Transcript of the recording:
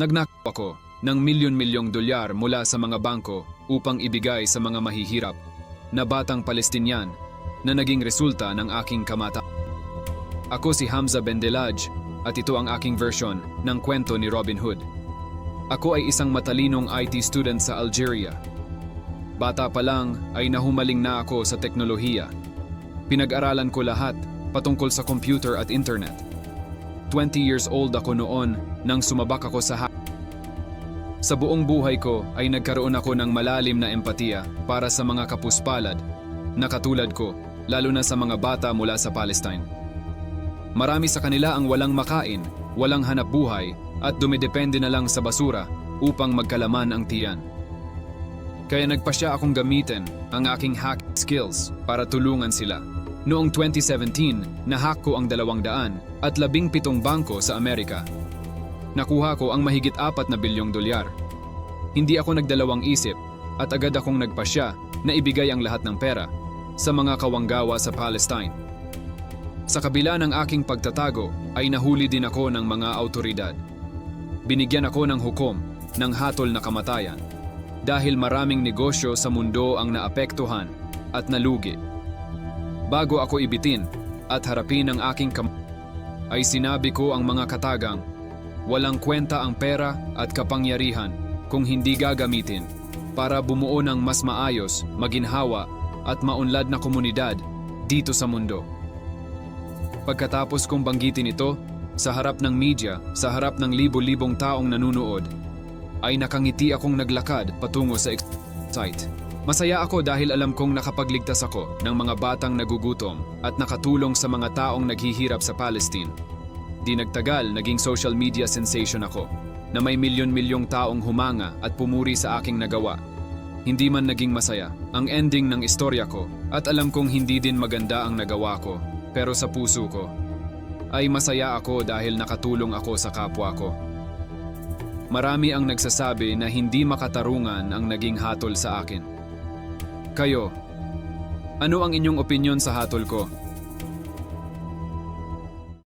Nagnakaw ako ng milyon-milyong dolyar mula sa mga bangko upang ibigay sa mga mahihirap na batang Palestinian na naging resulta ng aking kamata. Ako si Hamza Bendelaj at ito ang aking version ng kwento ni Robin Hood. Ako ay isang matalinong IT student sa Algeria. Bata pa lang ay nahumaling na ako sa teknolohiya. Pinag-aralan ko lahat patungkol sa computer at internet. 20 years old ako noon nang sumabak ako sa hack. Sa buong buhay ko ay nagkaroon ako ng malalim na empatiya para sa mga kapuspalad na katulad ko, lalo na sa mga bata mula sa Palestine. Marami sa kanila ang walang makain, walang hanap buhay at dumidepende na lang sa basura upang magkalaman ang tiyan. Kaya nagpasya akong gamitin ang aking hack skills para tulungan sila. Noong 2017, nahack ko ang 200 at 17 bangko sa Amerika. Nakuha ko ang mahigit 4 na bilyong dolyar. Hindi ako nagdalawang isip at agad akong nagpasya na ibigay ang lahat ng pera sa mga kawanggawa sa Palestine. Sa kabila ng aking pagtatago ay nahuli din ako ng mga autoridad. Binigyan ako ng hukom ng hatol na kamatayan dahil maraming negosyo sa mundo ang naapektuhan at nalugi. Bago ako ibitin at harapin ang aking kam ay sinabi ko ang mga katagang, walang kwenta ang pera at kapangyarihan kung hindi gagamitin para bumuo ng mas maayos, maginhawa at maunlad na komunidad dito sa mundo. Pagkatapos kong banggitin ito, sa harap ng media, sa harap ng libo-libong taong nanunood, ay nakangiti akong naglakad patungo sa site. Masaya ako dahil alam kong nakapagligtas ako ng mga batang nagugutom at nakatulong sa mga taong naghihirap sa Palestine. Di nagtagal, naging social media sensation ako na may milyon-milyong taong humanga at pumuri sa aking nagawa. Hindi man naging masaya ang ending ng istorya ko at alam kong hindi din maganda ang nagawa ko pero sa puso ko ay masaya ako dahil nakatulong ako sa kapwa ko. Marami ang nagsasabi na hindi makatarungan ang naging hatol sa akin. Kayo, ano ang inyong opinyon sa hatol ko?